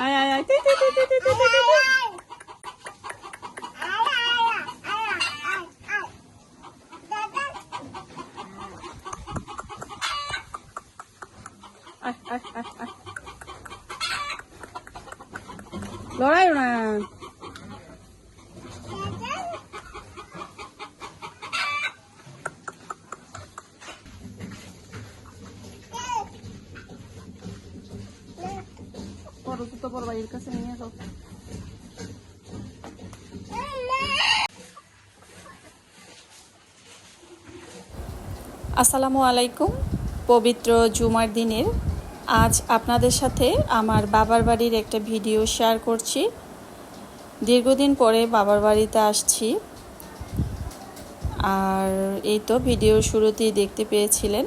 哎呀呀！对对对对对对对对！哎呀哎呀哎呀哎！哎！哎！哎！哎！পড়ো তো বড় ভাইয়ের কাছে নিয়ে আসসালামু আলাইকুম, পবিত্র জুমার দিনের। আজ আপনাদের সাথে আমার বাবার বাড়ির একটা ভিডিও শেয়ার করছি। দীর্ঘদিন পরে বাবার বাড়িতে আসছি। আর এই তো ভিডিও শুরুতেই দেখতে পেয়েছিলেন।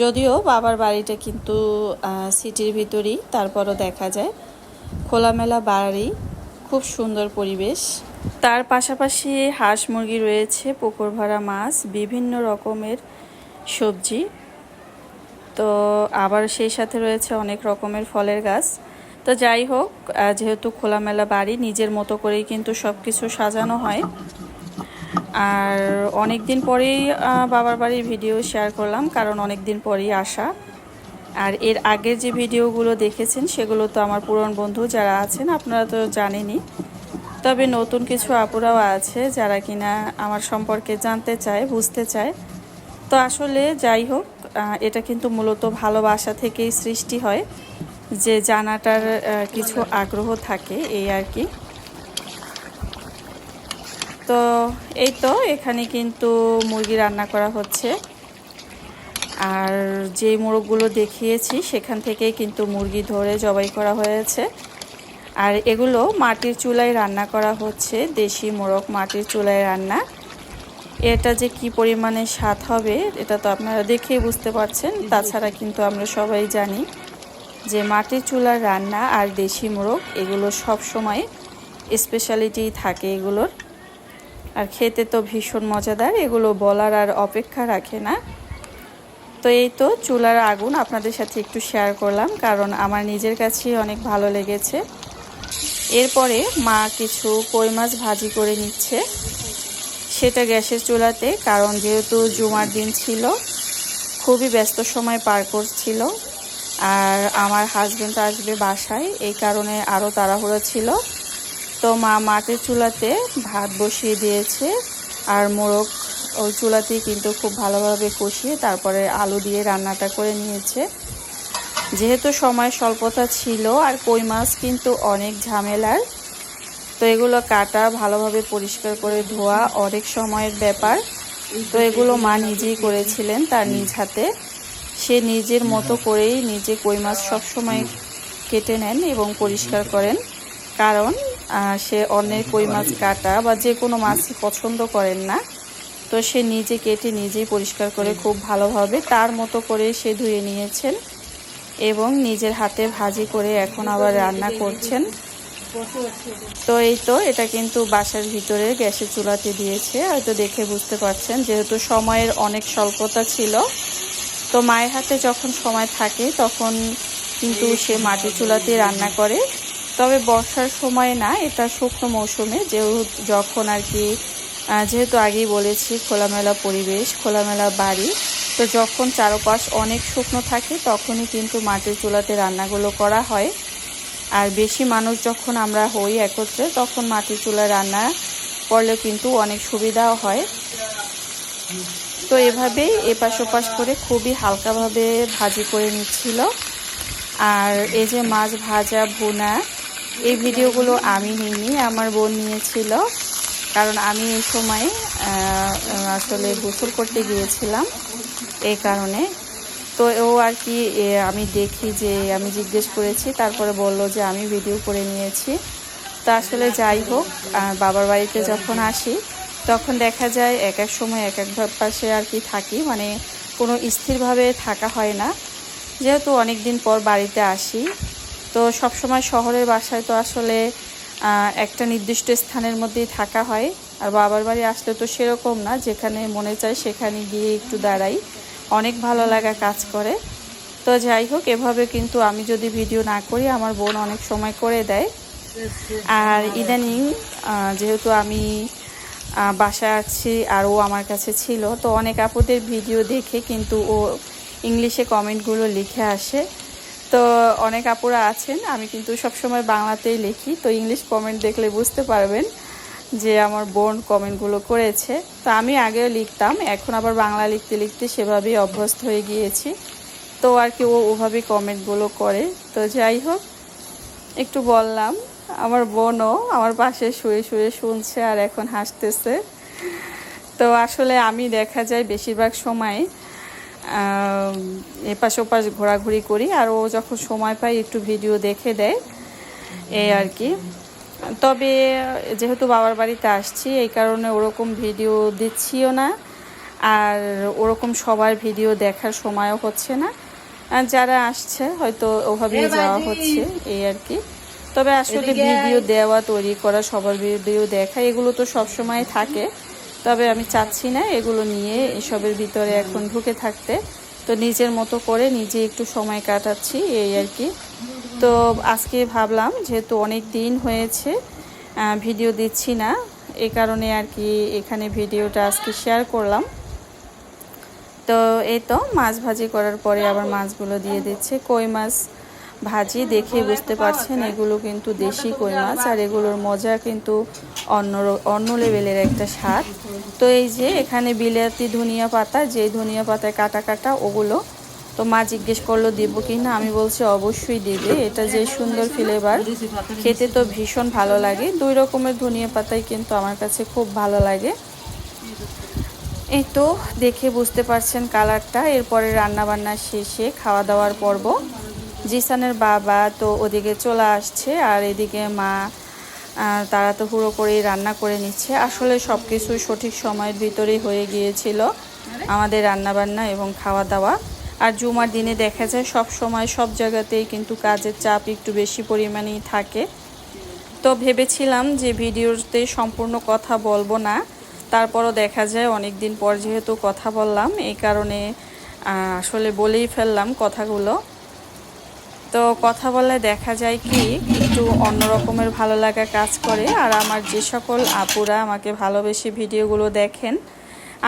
যদিও বাবার বাড়িটা কিন্তু সিটির ভিতরেই, তারপরও দেখা যায়। খোলামেলা বাড়ি, খুব সুন্দর পরিবেশ। তার পাশাপাশি হাঁস মুরগি রয়েছে, পুকুর ভরা মাছ, বিভিন্ন রকমের সবজি। তো আবার সেই সাথে রয়েছে অনেক রকমের ফলের গাছ। তো যাই হোক যেহেতু খোলামেলা বাড়ি, নিজের মতো করেই কিন্তু সব কিছু সাজানো হয়। আর অনেক দিন পরেই বাবার বাড়ির ভিডিও শেয়ার করলাম, কারণ অনেক দিন পরেই আসা। আর এর আগের যে ভিডিওগুলো দেখেছেন, সেগুলো তো আমার পুরন বন্ধু যারা আছেন, আপনারা তো জানেনই। তবে নতুন কিছু আপুরাও আছে যারা কিনা আমার সম্পর্কে জানতে চায়, বুঝতে চায়। তো আসলে যাই হোক এটা কিন্তু মূলত ভালোবাসা থেকেই সৃষ্টি হয়, যে জানাটার কিছু আগ্রহ থাকে, এই আর কি। তো এই তো, এখানে কিন্তু মুরগি রান্না করা হচ্ছে। আর যে মোরগগুলো দেখিয়েছি, সেখান থেকেই কিন্তু মুরগি ধরে জবাই করা হয়েছে। আর এগুলো মাটির চুলায় রান্না করা হচ্ছে, দেশি মোরগ মাটির চুলায় রান্না। এটা যে কি পরিমাণে স্বাদ হবে, এটা তো আপনারা দেখেই বুঝতে পারছেন। তাছাড়া কিন্তু আমরা সবাই জানি যে মাটির চুলার রান্না আর দেশি মোরগ, এগুলো সব সময় স্পেশালিটি থাকে এগুলোর। আর খেতে তো ভীষণ মজাদার, এগুলো বলার আর অপেক্ষা রাখে না। তো এই তো চুলার আগুন আপনাদের সাথে একটু শেয়ার করলাম, কারণ আমার নিজের কাছেই অনেক ভালো লেগেছে। এরপরে মা কিছু কই মাছ ভাজি করে নিচ্ছে। সেটা গ্যাসের চুলাতে, কারণ যেহেতু জুমার দিন ছিল, খুবই ব্যস্ত সময় পার করছিল, আর আমার হাজব্যান্ড আসবে বাসায়, এই কারণে আরও তাড়াহুড়ো ছিল। তো মা মাটির চুলাতে ভাত বসিয়ে দিয়েছে আর মোরগ ওই চুলাতেই কিন্তু খুব ভালোভাবে কষিয়ে তারপরে আলু দিয়ে রান্নাটা করে নিয়েছে। যেহেতু সময় স্বল্পতা ছিল আর কই মাছ কিন্তু অনেক ঝামেলার, তো এগুলো কাটা, ভালোভাবে পরিষ্কার করে ধোয়া অনেক সময়ের ব্যাপার। তো এগুলো মা নিজেই করেছিলেন তার নিজ হাতে। সে নিজের মতো করেই নিজে কই মাছ সবসময় কেটে নেন এবং পরিষ্কার করেন। কারণ সে অন্যের কই মাছ কাটা বা যে কোনো মাছই পছন্দ করেন না, তো সে নিজে কেটে নিজেই পরিষ্কার করে খুব ভালোভাবে তার মতো করে সে ধুয়ে নিয়েছেন এবং নিজের হাতে ভাজি করে এখন আবার রান্না করছেন। তো এই তো, এটা কিন্তু বাসার ভিতরে গ্যাসের চুলাতে দিয়েছে। হয়তো দেখে বুঝতে পারছেন যেহেতু সময়ের অনেক স্বল্পতা ছিল। তো মায়ের হাতে যখন সময় থাকে তখন কিন্তু সে মাটি চুলাতে রান্না করে। তবে বর্ষার সময় না, এটা শুকনো মৌসুমে যেহেতু যখন আর কি যেহেতু আগেই বলেছি খোলামেলা পরিবেশ, খোলামেলা বাড়ি, তো যখন চারপাশ অনেক শুকনো থাকে তখনই কিন্তু মাটির চুলাতে রান্নাগুলো করা হয়। আর বেশি মানুষ যখন আমরা হই একত্রে, তখন মাটির চুলায় রান্না করলে কিন্তু অনেক সুবিধাও হয়। তো এভাবেই এপাশ ওপাশ করে খুবই হালকাভাবে ভাজি করে নিচ্ছিল। আর এই যে মাছ ভাজা ভুনা এই ভিডিওগুলো আমি নিইনি, আমার বোন নিয়েছিল। কারণ আমি এই সময় আসলে গোসল করতে গিয়েছিলাম এই কারণে। তো ও আর কি আমি দেখি যে, আমি জিজ্ঞেস করেছি, তারপরে বলল যে আমি ভিডিও করে নিয়েছি। তো আসলে যাই হোক বাবার বাড়িতে যখন আসি, তখন দেখা যায় এক এক সময় এক এক পাশে আর কি থাকি মানে কোনো স্থিরভাবে থাকা হয় না। যেহেতু অনেক দিন পর বাড়িতে আসি তো সব সময় শহরের বাসায় তো আসলে একটা নির্দিষ্ট স্থানের মধ্যেই থাকা হয়। আর বাবার বাড়ি আসলে তো সেরকম না, যেখানে মনে চায় সেখানে গিয়ে একটু দাঁড়াই। অনেক ভালো লাগা কাজ করে। তো যাই হোক, এভাবে কিন্তু আমি যদি ভিডিও না করি, আমার বোন অনেক সময় করে দেয়। আর ইদানিং যেহেতু আমি বাসায় আছি আর ও আমার কাছে ছিল, তো অনেক আপুদের ভিডিও দেখে কিন্তু ও ইংলিশে কমেন্টগুলো লিখে আসে। তো অনেক আপুরা আছেন, আমি কিন্তু সবসময় বাংলাতেই লিখি, তো ইংলিশ কমেন্ট দেখলে বুঝতে পারবেন যে আমার বোন কমেন্টগুলো করেছে। তো আমি আগেও লিখতাম, এখন আবার বাংলা লিখতে লিখতে সেভাবেই অভ্যস্ত হয়ে গিয়েছি। তো আর কি ও ওভাবেই কমেন্টগুলো করে। তো যাই হোক, একটু বললাম, আমার বোনও আমার পাশে শুয়ে শুয়ে শুনছে আর এখন হাসতেছে। তো আসলে আমি দেখা যায় বেশিরভাগ সময় এপাশ ওপাশ ঘোরাঘুরি করি আর ও যখন সময় পায় একটু ভিডিও দেখে দেয় এই আর কি। তবে যেহেতু বাবার বাড়িতে আসছি এই কারণে ওরকম ভিডিও দিচ্ছিও না আর ওরকম সবার ভিডিও দেখার সময়ও হচ্ছে না। আর যারা আসছে হয়তো ওভাবেই যাওয়া হচ্ছে এই আর কি। তবে আসলে ভিডিও দেওয়া তৈরি করা সবার ভিডিও দেখা এগুলো তো সবসময় থাকে। তবে আমি চাচ্ছি না এগুলো নিয়ে এসবের ভিতরে এখন ঢুকে থাকতে। তো নিজের মতো করে নিজে একটু সময় কাটাচ্ছি এই আর কি। তো আজকে ভাবলাম যেহেতু অনেক দিন হয়েছে ভিডিও দিচ্ছি না এই কারণে আর কি এখানে ভিডিওটা আজকে শেয়ার করলাম। তো এই তো মাছ ভাজি করার পরে আবার মাছগুলো দিয়ে দিচ্ছে, কই মাছ? ভাজি দেখে বুঝতে পারছেন, এগুলো কিন্তু দেশি কই মাছ আর এগুলোর মজা কিন্তু অন্য অন্য লেভেলের একটা স্বাদ। তো এই যে এখানে বিলাতি ধনিয়া পাতা, যে ধনিয়া পাতায় কাটা কাটা, ওগুলো তো মা জিজ্ঞেস করল দেবো কি না আমি বলছি অবশ্যই দেবে। এটা যে সুন্দর ফ্লেভার খেতে তো ভীষণ ভালো লাগে। দুই রকমের ধনিয়া পাতাই কিন্তু আমার কাছে খুব ভালো লাগে। এই তো দেখে বুঝতে পারছেন কালারটা এরপরে রান্না বান্না শেষে খাওয়া দাওয়ার পর্ব। জিসানের বাবা তো ওদিকে চলে আসছে আর এদিকে মা তারা তো হুড়ো করেই রান্না করে নিচ্ছে। আসলে সব কিছু সঠিক সময়ের ভিতরেই হয়ে গিয়েছিল আমাদের রান্না বান্না এবং খাওয়া দাওয়া আর জুমার দিনে দেখা যায় সব সময় সব জায়গাতেই কিন্তু কাজের চাপ একটু বেশি পরিমাণেই থাকে। তো ভেবেছিলাম যে ভিডিওতে সম্পূর্ণ কথা বলব না। তারপরও দেখা যায় অনেক দিন পর যেহেতু কথা বললাম এই কারণে আসলে বলেই ফেললাম কথাগুলো। তো কথা বলে দেখা যায় কি, একটু অন্য রকমের ভালো লাগা কাজ করে। আর আমার যে সকল আপুরা আমাকে ভালোবেসে ভিডিওগুলো দেখেন,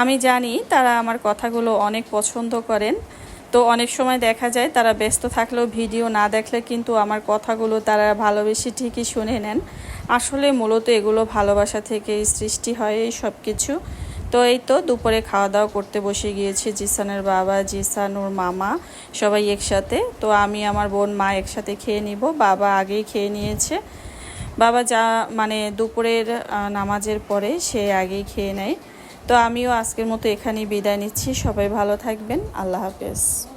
আমি জানি তারা আমার কথাগুলো অনেক পছন্দ করেন। তো অনেক সময় দেখা যায় তারা ব্যস্ত থাকলেও ভিডিও না দেখলে কিন্তু আমার কথাগুলো তারা ভালোবেসে ঠিকই শুনে নেন। আসলে মূলত এগুলো ভালোবাসা থেকেই সৃষ্টি হয় এই সব কিছু তো এই তো দুপুরে খাওয়া দাওয়া করতে বসে গিয়েছি, জিসানের বাবা, জিসান, ওর মামা সবাই একসাথে। তো আমি, আমার বোন, মা একসাথে খেয়ে নিব। বাবা আগেই খেয়ে নিয়েছে। বাবা যা মানে দুপুরের নামাজের পরে সে আগেই খেয়ে নেয়। তো আমিও আজকের মতো এখানেই বিদায় নিচ্ছি। সবাই ভালো থাকবেন। আল্লাহ হাফেজ।